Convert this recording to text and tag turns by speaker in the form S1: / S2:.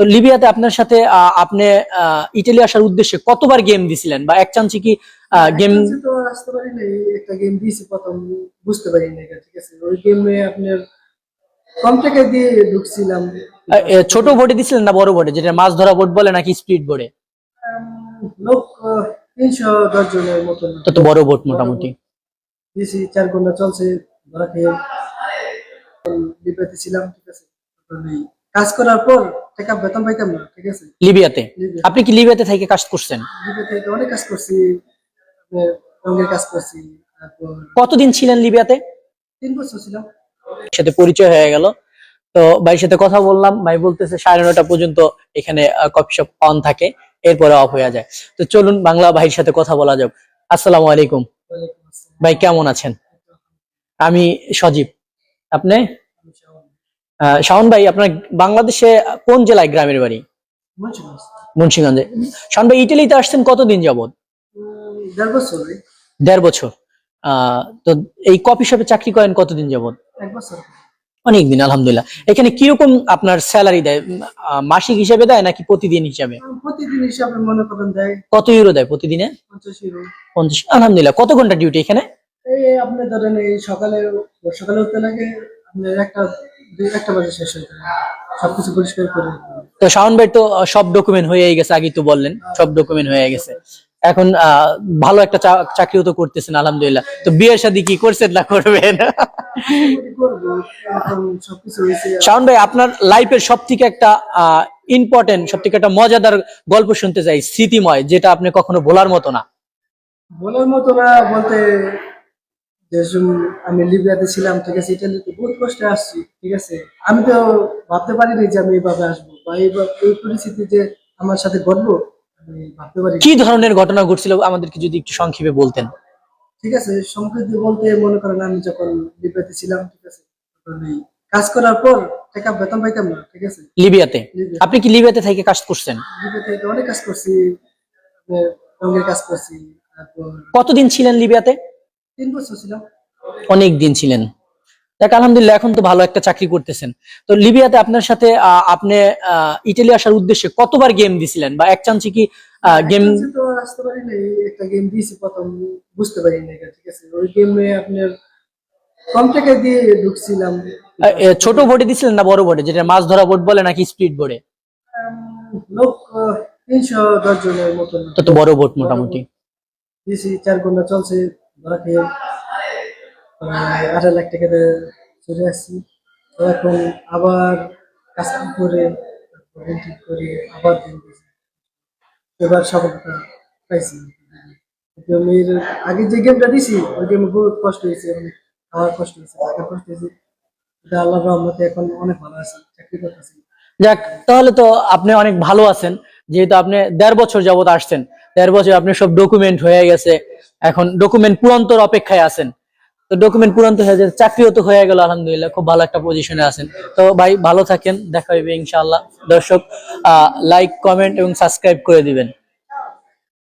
S1: তো লিবিয়াতে আপনার সাথে আপনি ইটালি আসার উদ্দেশ্যে কতবার গেম দিছিলেন? বা এক চান্সে কি গেম
S2: তো আসতে পারি নাই একটা গেম দিয়েছি প্রথম বুঝতে পারি না এটা ঠিক আছে? ওই গেমে আপনার কম থেকে দিয়ে ঢুকছিলাম।
S1: ছোট বোর্ডে দিছিলেন না বড় বোর্ডে যেটা মাছ ধরা বোর্ড বলে নাকি স্পিড বোর্ডে
S2: লোক তিনশো দশ জনের মতন
S1: তো তো বড় বোর্ড মোটামুটি।
S2: দিয়েছি চার ঘণ্টা চলছে ধরা খেয়ে লিবিয়াতে ছিলাম ঠিক আছে? কাজ করার পর টাকা বেতন পাইতাম না ঠিক আছে?
S1: লিবিয়াতে? আপনি কি লিবিয়াতে থেকে কাজ করছেন?
S2: লিবিয়াতে অনেক কাজ করছি রঙের কাজ করছি
S1: কতদিন ছিলেন লিবিয়াতে?
S2: তিন বছর ছিলাম।
S1: সাথে পরিচয় হয়ে গেল। তো ভাইয়ের সাথে কথা বললাম ভাই বলতেছে সাড়ে নটা পর্যন্ত এখানে কফি শপ অন থাকে এরপরে অফ হয়ে যায়। তো চলুন বাংলা ভাইয়ের সাথে কথা বলা যাক। আসসালামু আলাইকুম। ভাই কেমন আছেন? আমি সজীব। আপনি। আহ, শাওন ভাই আপনার বাংলাদেশে কোন জেলায় গ্রামের বাড়ি?
S2: মুন্সিগঞ্জ।
S1: শাওন ভাই ইটালিতে আসছেন কতদিন
S2: যাবৎ? দেড় বছর
S1: তো এই কপি শপে চাকরি করেন কতদিন
S2: যাবৎ?
S1: অনেকদিন আলহামদুলিল্লাহ। এখানে কীরকম আপনার স্যালারি দেয়? মাসিক হিসাবে দেয় নাকি প্রতিদিন হিসাবে?
S2: প্রতিদিন হিসাবে মনে করেন দেয়।
S1: কত ইউরো দেয় প্রতিদিনে?
S2: পঞ্চাশ
S1: আলহামদুলিল্লাহ। কত ঘণ্টা ডিউটি এখানে?
S2: এই আপনি ধরেন এই সকালে সকালে উঠতে লাগে আপনার একটা একটা বাজে শেষ হয়ে যায় সবকিছু পরিষ্কার করে
S1: তো শাওন ভাই তো সব ডকুমেন্ট হয়ে গেছে আগেই তো বললেন সব ডকুমেন্ট হয়ে গেছে। এখন ভালো একটা চাকরিও তো করতেছেন আলহামদুলিল্লাহ। তো বিয়ের শাদী কি করছেন না করবেন? শাওন ভাই আপনার লাইফের সব থেকে একটা ইম্পর্টেন্ট সব থেকে একটা মজাদার গল্প শুনতে চাই স্মৃতিময় যেটা আপনি কখনো ভোলার মতো না।
S2: বলার মতো না বলতে যে সম- আমি লিবিয়াতে ছিলাম ঠিক আছে ইটালিতে বহুত কষ্টে আসছি ঠিক আছে। আমি তো ভাবতে পারিনি যে আমি এইভাবে আসব বা এই পরিস্থিতি যে আমার সাথে ঘটবো আমি ভাবতে পারি
S1: কি ধরনের ঘটনা ঘটছিল আমাদেরকে যদি একটু সংক্ষেপে বলতেন?
S2: ঠিক আছে সম্প্রতি বলতে মনে করেন আমি যখন লিবিয়াতে ছিলাম ঠিক আছে কাজ করার পর টাকা বেতন পাইতাম না ঠিক আছে।
S1: লিবিয়াতে আপনি কি লিবিয়াতে থেকে কাজ করছেন?
S2: লিবিয়াতে অনেক কাজ করছি রঙের কাজ করছি তারপর
S1: কতদিন ছিলেন লিবিয়াতে
S2: তিন বছর ছিলাম
S1: অনেক দিন ছিলেন। দেখ আলহামদুলিল্লাহ এখন তো ভালো একটা চাকরি করতেছেন। তো লিবিয়াতে আপনার সাথে আপনি ইটালি আসার উদ্দেশ্যে কতবার গেম দিছিলেন? বা এক চান্সে কি গেম
S2: তো আসতে পারি একটা গেম দিয়েছি প্রথম বুঝতে পারি না ঠিক আছে? ওই গেমে আপনার কম টাকা দিয়ে ঢুকছিলাম।
S1: ছোট বোর্ডে দিছিলেন না বড় বোর্ডে যেটা মাছ ধরা বোর্ড বলে নাকি স্পিড বোর্ডে
S2: লোক তিনশো দশ জনের মতন।
S1: তো তো বড় বোর্ড মোটামুটি।
S2: দিয়েছি চার ঘণ্টা চলছে খেয়ে আঠারো লাখ টাকা চলে আসছি। তো এখন আবার কাজ করে ঠিক করে আবার এবার সফলতা পাইছি। আমি আগে যে গেমটা দিছি, ওই গেমে বহুত কষ্ট হয়েছে, অনেক খাওয়ার কষ্ট হয়েছে টাকার কষ্ট হয়েছে। এটা আল্লাহর রহমতে এখন অনেক ভালো আছে, চাকরি করতেছি।
S1: যাক, তাহলে তো আপনি অনেক ভালো আছেন, যেহেতু আপনি দেড় বছর যাবত আসছেন। দেড় বছর আপনি সব ডকুমেন্ট হয়ে গেছে। এখন ডকুমেন্ট পুরন্তর অপেক্ষায় আছেন। তো ডকুমেন্ট পুরন্ত হয়ে গেছে, চাকরিও তো হয়ে গেল, আলহামদুলিল্লাহ, খুব ভালো একটা পজিশনে আছেন। তো ভাই, ভালো থাকেন, দেখা হইবে ইনশাআল্লাহ। দর্শক লাইক কমেন্ট এবং সাবস্ক্রাইব করে দিবেন।